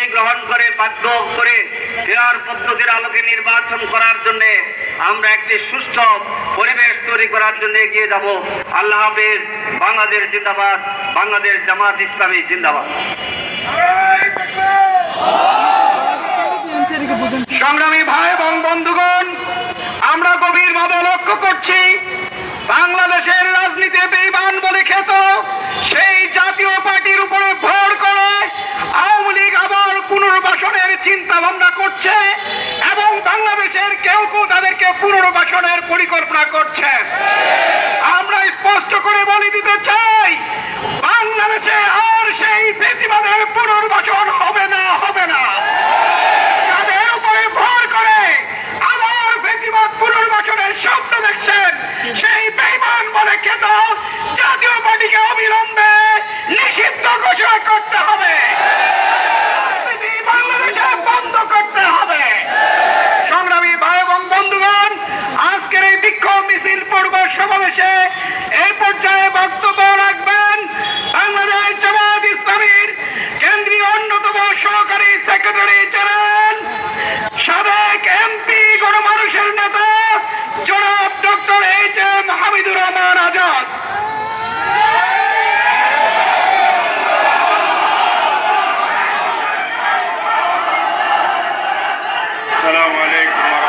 পদ্ধতি গ্রহণ করে, বাধ্য করে ফেয়ার পদ্ধতির আলোকে নির্বাচন করার জন্য আমরা একটি সুষ্ঠু পরিবেশ তৈরি করার জন্য এগিয়ে যাব। আল্লাহ হাফেজ, বাংলাদেশ জিন্দাবাদ, বাংলাদেশ জামাত ইসলামী জিন্দাবাদ। সংগ্রামী ভাই এবং বন্ধুগণ, আমরা গভীরভাবে লক্ষ্য করছি, বাংলাদেশের রাজনীতি বেইমান বলে খ্যাত সেই জাতীয় পার্টির উপরে ভর করে আওয়ামী লীগ আবার পুনর্বাসনের চিন্তা ভাবনা করছে এবং বাংলাদেশের কেউ কেউ তাদেরকে পুনর্বাসনের পরিকল্পনা করছে আমরা স্পষ্ট করে বলে দিতে চাই বাংলাদেশে আর সেই বেশিবাদের পুনর্বাসন হবে না হবে না যাদের উপরে ভর করে আবার বেশিরভাগ পুনর্বাসনের স্বপ্ন দেখছেন সেই বেইমান বলে খেত জাতীয় পার্টিকে অবিলম্বে নিষিদ্ধ ঘোষণা করতে হবে রাজনীতি বাংলাদেশে বন্ধ করতে হবে সংগ্রামী ভাই এবং বন্ধুগণ আজকের এই বিক্ষোভ মিছিল পূর্ব সমাবেশে এই পর্যায়ে বক্তব্য রাখবেন বাংলাদেশ জামাত ইসলামীর কেন্দ্রীয় অন্যতম সহকারী সেক্রেটারি জেনারেল সাবেক এমপি গণমানুষের নেতা জনাব doctor H M Hamidur Rahman Azad السلام عليكم ورحمة الله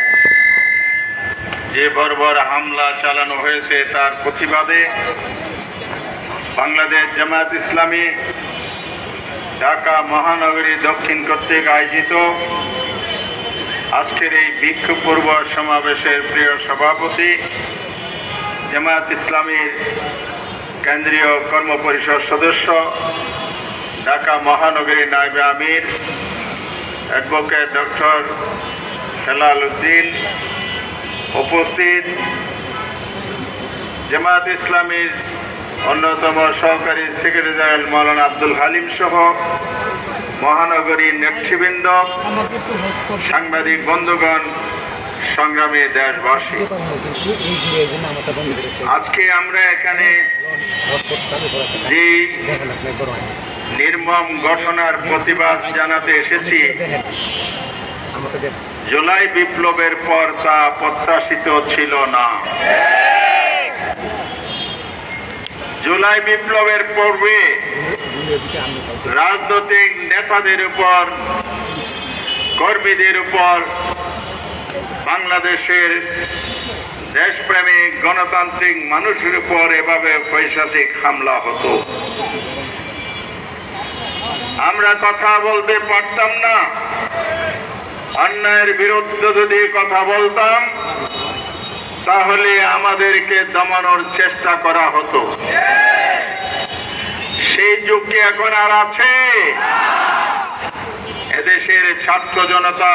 যে বর্বর হামলা চালানো হয়েছে তার প্রতিবাদে বাংলাদেশ জামায়াত ইসলামী ঢাকা মহানগরী দক্ষিণ কর্তৃক আয়োজিত আজকের এই বিক্ষোভ পূর্ব সমাবেশের প্রিয় সভাপতি জামায়াত ইসলামীর কেন্দ্রীয় কর্মপরিষদ সদস্য ঢাকা মহানগরী নাইবে আমির, অ্যাডভোকেট ডক্টর হেলাল উদ্দিন উপস্থিত জামাত ইসলামের অন্যতম সহকারী সেক্রেটারি জেনারেল মৌলানা আব্দুল হালিম সহ মহানগরীর নেতৃবৃন্দ, সাংবাদিক বন্ধুগণ, সংগ্রামী দেশবাসী। আজকে আমরা এখানে যে নির্মম ঘটনার প্রতিবাদ জানাতে এসেছি জুলাই বিপ্লবের পর তা প্রত্যাশিত ছিল না। জুলাই বিপ্লবের পূর্বে রাজনৈতিক নেতাদের উপর, কর্মীদের উপর বাংলাদেশের দেশপ্রেমিক গণতান্ত্রিক মানুষের উপর এভাবে পৈশাচিক হামলা হতো। আমরা কথা বলতে পারতাম না। অন্যায়ের বিরুদ্ধে যদি কথা বলতাম, তাহলে আমাদেরকে দমানোর চেষ্টা করা হতো। সেই যুগ কি এখন আর আছে। এদেশের ছাত্র জনতা